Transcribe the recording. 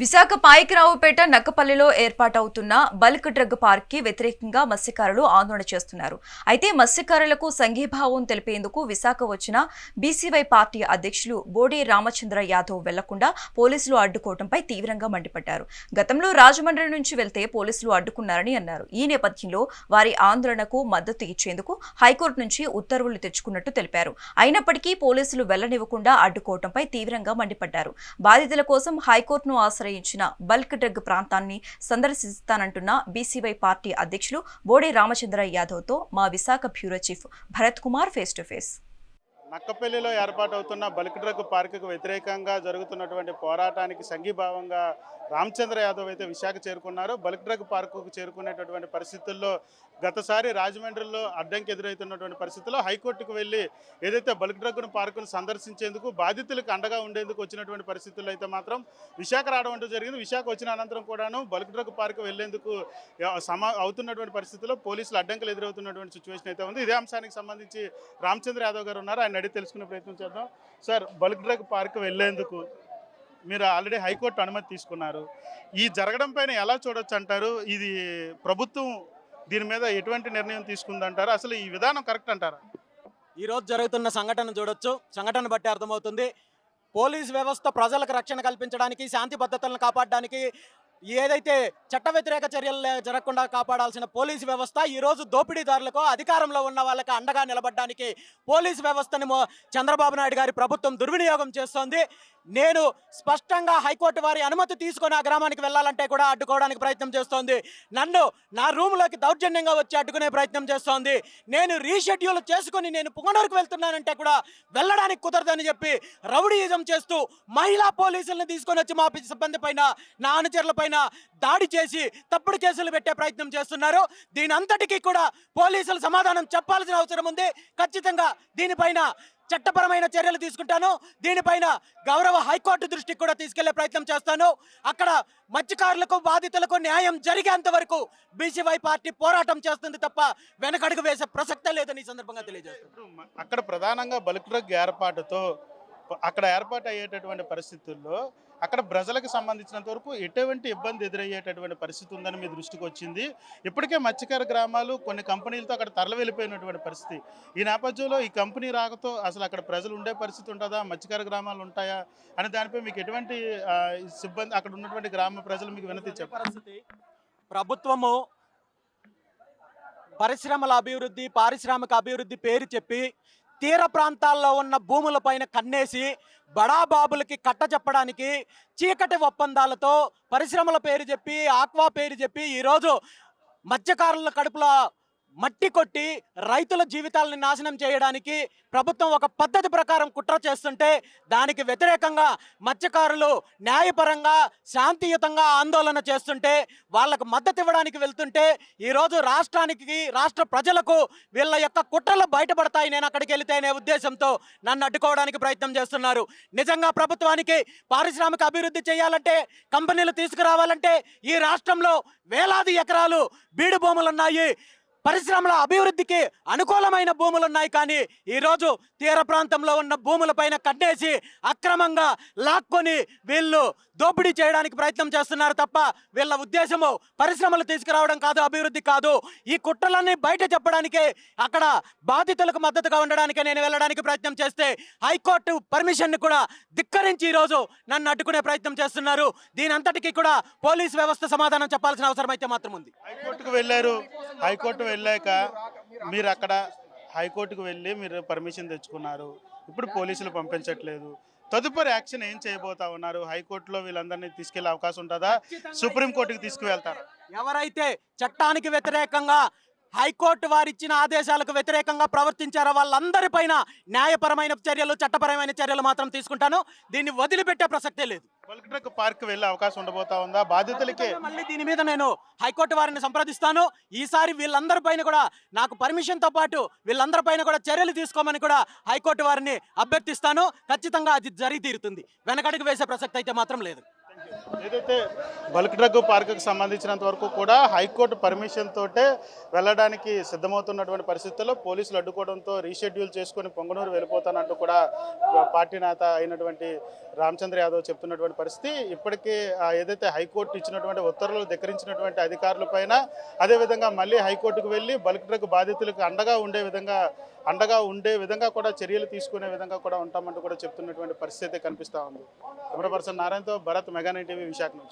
విశాఖ పాయకిరావుపేట నక్కపల్లిలో ఏర్పాటవుతున్న bulk drug పార్క్కి వ్యతిరేకంగా మత్స్యకారులు ఆందోళన చేస్తున్నారు. అయితే మత్స్యకారులకు సంఘీభావం తెలిపేందుకు విశాఖ వచ్చిన బీసీవై పార్టీ అధ్యక్షులు బోడి రామచంద్ర యాదవ్ వెళ్ళకుండా పోలీసులు అడ్డుకోవడంపై తీవ్రంగా మండిపడ్డారు. గతంలో రాజమండ్రి నుంచి వెళ్తే పోలీసులు అడ్డుకున్నారని అన్నారు. ఈ నేపథ్యంలో వారి ఆందోళనకు మద్దతు ఇచ్చేందుకు హైకోర్టు నుంచి ఉత్తర్వులు తెచ్చుకున్నట్టు తెలిపారు. అయినప్పటికీ పోలీసులు వెళ్ళనివ్వకుండా అడ్డుకోవడంపై తీవ్రంగా మండిపడ్డారు. బాధితుల కోసం హైకోర్టును ఆశ్రయించిన బల్క్ డ్రగ్ ప్రాంతాన్ని సందర్శిస్తానంటున్న బీసీవై పార్టీ అధ్యక్షులు బోడి రామచంద్ర యాదవ్తో మా Visakha bureau chief Bharat Kumar face to face. నక్కపల్లిలో ఏర్పాటవుతున్న బల్క్ డ్రగ్ పార్కుకు వ్యతిరేకంగా జరుగుతున్నటువంటి పోరాటానికి సంఘీభావంగా రామచంద్ర యాదవ్ అయితే విశాఖ చేరుకున్నారు. బల్క్ డ్రగ్ పార్కుకు చేరుకునేటటువంటి పరిస్థితుల్లో గతసారి రాజమండ్రిలో అడ్డంకి ఎదురవుతున్నటువంటి పరిస్థితుల్లో హైకోర్టుకు వెళ్ళి ఏదైతే బల్క్ డ్రగ్ పార్కును సందర్శించేందుకు బాధితులకు అండగా ఉండేందుకు వచ్చినటువంటి పరిస్థితుల్లో అయితే మాత్రం విశాఖ రావడం అంటూ జరిగింది. విశాఖ వచ్చిన అనంతరం కూడాను బల్క్ డ్రగ్ పార్క్ వెళ్ళేందుకు సమా అవుతున్నటువంటి పరిస్థితుల్లో పోలీసులు అడ్డంకులు ఎదురవుతున్నటువంటి సిచ్యువేషన్ అయితే ఉంది. ఇదే అంశానికి సంబంధించి రామచంద్ర యాదవ్ గారు ఉన్నారు. ఆయన అడిగి తెలుసుకునే ప్రయత్నం చేద్దాం. సార్ బల్క్ డ్రగ్ పార్క్ వెళ్ళేందుకు మీరు ఆల్రెడీ హైకోర్టు అనుమతి తీసుకున్నారు. ఈ జరగడం పైన ఎలా చూడొచ్చు అంటారు? ఇది ప్రభుత్వం దీని మీద ఎటువంటి నిర్ణయం తీసుకుందంటారు? అసలు ఈ విధానం కరెక్ట్ అంటారా? ఈరోజు జరుగుతున్న సంఘటన చూడొచ్చు. సంఘటన బట్టి అర్థమవుతుంది. పోలీస్ వ్యవస్థ ప్రజలకు రక్షణ కల్పించడానికి శాంతి భద్రతలను కాపాడడానికి ఏదైతే చట్ట వ్యతిరేక చర్యలు జరగకుండా కాపాడాల్సిన పోలీస్ వ్యవస్థ ఈరోజు దోపిడీదారులకు అధికారంలో ఉన్న వాళ్ళకి అండగా నిలబడడానికి పోలీస్ వ్యవస్థని చంద్రబాబు నాయుడు గారి ప్రభుత్వం దుర్వినియోగం చేస్తోంది. నేను స్పష్టంగా హైకోర్టు వారి అనుమతి తీసుకొని ఆ గ్రామానికి వెళ్ళాలంటే కూడా అడ్డుకోవడానికి ప్రయత్నం చేస్తోంది. నన్ను నా రూమ్లోకి దౌర్జన్యంగా వచ్చి అడ్డుకునే ప్రయత్నం చేస్తోంది. నేను రీషెడ్యూల్ చేసుకుని నేను పుంగనూరుకు వెళ్తున్నానంటే కూడా వెళ్ళడానికి కుదరదని చెప్పి రౌడీయిజం చేస్తూ మహిళా పోలీసులను తీసుకొని వచ్చి మా సిబ్బంది పైన నా అనుచరుల పైన దాడి చేసి తప్పుడు కేసులు పెట్టే ప్రయత్నం చేస్తున్నారు. దీని అంతటికీ కూడా పోలీసులు సమాధానం చెప్పాల్సిన అవసరం ఉంది. ఖచ్చితంగా దీనిపైన చట్టపరమైన చర్యలు తీసుకుంటాను. దీనిపైన గౌరవ హైకోర్టు దృష్టికి కూడా తీసుకెళ్ళే ప్రయత్నం చేస్తాను. అక్కడ మత్స్యకారులకు బాధితులకు న్యాయం జరిగేంత వరకు బీసీవై పార్టీ పోరాటం చేస్తుంది తప్ప వెనకడుగు వేసే ప్రసక్తే లేదని ఈ సందర్భంగా తెలియజేస్తాను అక్కడ ప్రధానంగా బల్క్ డ్రగ్ ఏర్పాటుతో అక్కడ ఏర్పాటు అయ్యేటటువంటి పరిస్థితుల్లో అక్కడ ప్రజలకు సంబంధించినంత వరకు ఎటువంటి ఇబ్బంది ఎదురయ్యేటటువంటి పరిస్థితి ఉందని మీ దృష్టికి వచ్చింది? ఇప్పటికే మత్స్యకార గ్రామాలు కొన్ని కంపెనీలతో అక్కడ తరలి వెళ్ళిపోయినటువంటి పరిస్థితి. ఈ నేపథ్యంలో ఈ కంపెనీ రాకతో అసలు అక్కడ ప్రజలు ఉండే పరిస్థితి ఉంటుందా? మత్స్యకార గ్రామాలు ఉంటాయా? అనే దానిపై మీకు ఎటువంటి సిబ్బంది అక్కడ ఉన్నటువంటి గ్రామ ప్రజలు మీకు వినతి చెప్పారు ప్రభుత్వము పరిశ్రమల అభివృద్ధి పారిశ్రామిక అభివృద్ధి పేరు చెప్పి తీర ప్రాంతాల్లో ఉన్న భూములపైన కన్నేసి బడాబాబులకి కట్ట చెప్పడానికి చీకటి ఒప్పందాలతో పరిశ్రమల పేరు చెప్పి ఆక్వా పేరు చెప్పి ఈరోజు మత్స్యకారుల కడుపులో మట్టి కొట్టి రైతుల జీవితాలని నాశనం చేయడానికి ప్రభుత్వం ఒక పద్ధతి ప్రకారం కుట్ర చేస్తుంటే దానికి వ్యతిరేకంగా మత్స్యకారులు న్యాయపరంగా శాంతియుతంగా ఆందోళన చేస్తుంటే వాళ్ళకు మద్దతు ఇవ్వడానికి వెళ్తుంటే ఈరోజు రాష్ట్రానికి రాష్ట్ర ప్రజలకు వీళ్ళ యొక్క కుట్రలు బయటపడతాయి నేను అక్కడికి వెళితే అనే ఉద్దేశంతో నన్ను అడ్డుకోవడానికి ప్రయత్నం చేస్తున్నారు. నిజంగా ప్రభుత్వానికి పారిశ్రామిక అభివృద్ధి చేయాలంటే కంపెనీలు తీసుకురావాలంటే ఈ రాష్ట్రంలో వేలాది ఎకరాలు బీడు భూములు ఉన్నాయి పరిశ్రమల అభివృద్ధికి అనుకూలమైన భూములు ఉన్నాయి కానీ ఈరోజు తీర ప్రాంతంలో ఉన్న భూములపైన కట్టేసి అక్రమంగా లాక్కొని వీళ్ళు దోపిడీ చేయడానికి ప్రయత్నం చేస్తున్నారు తప్ప వీళ్ళ ఉద్దేశము పరిశ్రమలు తీసుకురావడం కాదు అభివృద్ధి కాదు. ఈ కుట్రలన్నీ బయట చెప్పడానికే అక్కడ బాధితులకు మద్దతుగా ఉండడానికి నేను వెళ్ళడానికి ప్రయత్నం చేస్తే హైకోర్టు పర్మిషన్ని కూడా ధిక్కరించి ఈరోజు నన్ను అడ్డుకునే ప్రయత్నం చేస్తున్నారు. దీని అంతటికీ కూడా పోలీస్ వ్యవస్థ సమాధానం చెప్పాల్సిన అవసరం అయితే మాత్రం ఉంది. హైకోర్టుకు వెళ్ళారు. హైకోర్టు వెళ్ళాక మీరు అక్కడ హైకోర్టుకు వెళ్ళి మీరు పర్మిషన్ తెచ్చుకున్నారు. ఇప్పుడు పోలీసులు పంపించట్లేదు. తదుపరి యాక్షన్ ఏం చేయబోతా ఉన్నారు? హైకోర్టులో వీళ్ళందరినీ తీసుకెళ్ళే అవకాశం ఉంటుందా? సుప్రీంకోర్టుకి తీసుకువెళ్తారా? ఎవరైతే చట్టానికి వ్యతిరేకంగా హైకోర్టు వారిచ్చిన ఆదేశాలకు వ్యతిరేకంగా ప్రవర్తించారో వాళ్ళందరిపైన న్యాయపరమైన చర్యలు చట్టపరమైన చర్యలు మాత్రం తీసుకుంటాను. దీన్ని వదిలిపెట్టే ప్రసక్తే లేదు. బల్క్ పార్క్ వెళ్ళే అవకాశం ఉండబోతా ఉందా? బాధితులకి మళ్ళీ దీని మీద నేను హైకోర్టు వారిని సంప్రదిస్తాను. ఈసారి వీళ్ళందరిపైన కూడా నాకు పర్మిషన్తో పాటు వీళ్ళందరిపైన కూడా చర్యలు తీసుకోమని కూడా హైకోర్టు వారిని అభ్యర్థిస్తాను. ఖచ్చితంగా అది జరిగి తీరుతుంది వెనకడుగు వేసే ప్రసక్తి అయితే మాత్రం లేదు. ఏదైతే బల్క్ డ్రగ్ పార్కుకు సంబంధించినంత వరకు కూడా హైకోర్టు పర్మిషన్ తోటే వెళ్ళడానికి సిద్ధమవుతున్నటువంటి పరిస్థితుల్లో పోలీసులు అడ్డుకోవడంతో రీషెడ్యూల్ చేసుకొని పొంగనూరు వెళ్ళిపోతానంటూ కూడా పార్టీ నేత అయినటువంటి రామచంద్ర యాదవ్ చెప్తున్నటువంటి పరిస్థితి. ఇప్పటికీ ఏదైతే హైకోర్టు ఇచ్చినటువంటి ఉత్తర్వులు ధిక్కరించినటువంటి అధికారుల పైన అదేవిధంగా మళ్ళీ హైకోర్టుకు వెళ్ళి బల్క్ డ్రగ్ బాధితులకు అండగా ఉండే విధంగా అండగా ఉండే విధంగా కూడా చర్యలు తీసుకునే విధంగా కూడా ఉంటామంటూ కూడా చెప్తున్నటువంటి పరిస్థితి కనిపిస్తూ ఉంది. కెమెరా పర్సన్ నారాయణతో భరత్ మెగా విశాఖ నుంచి.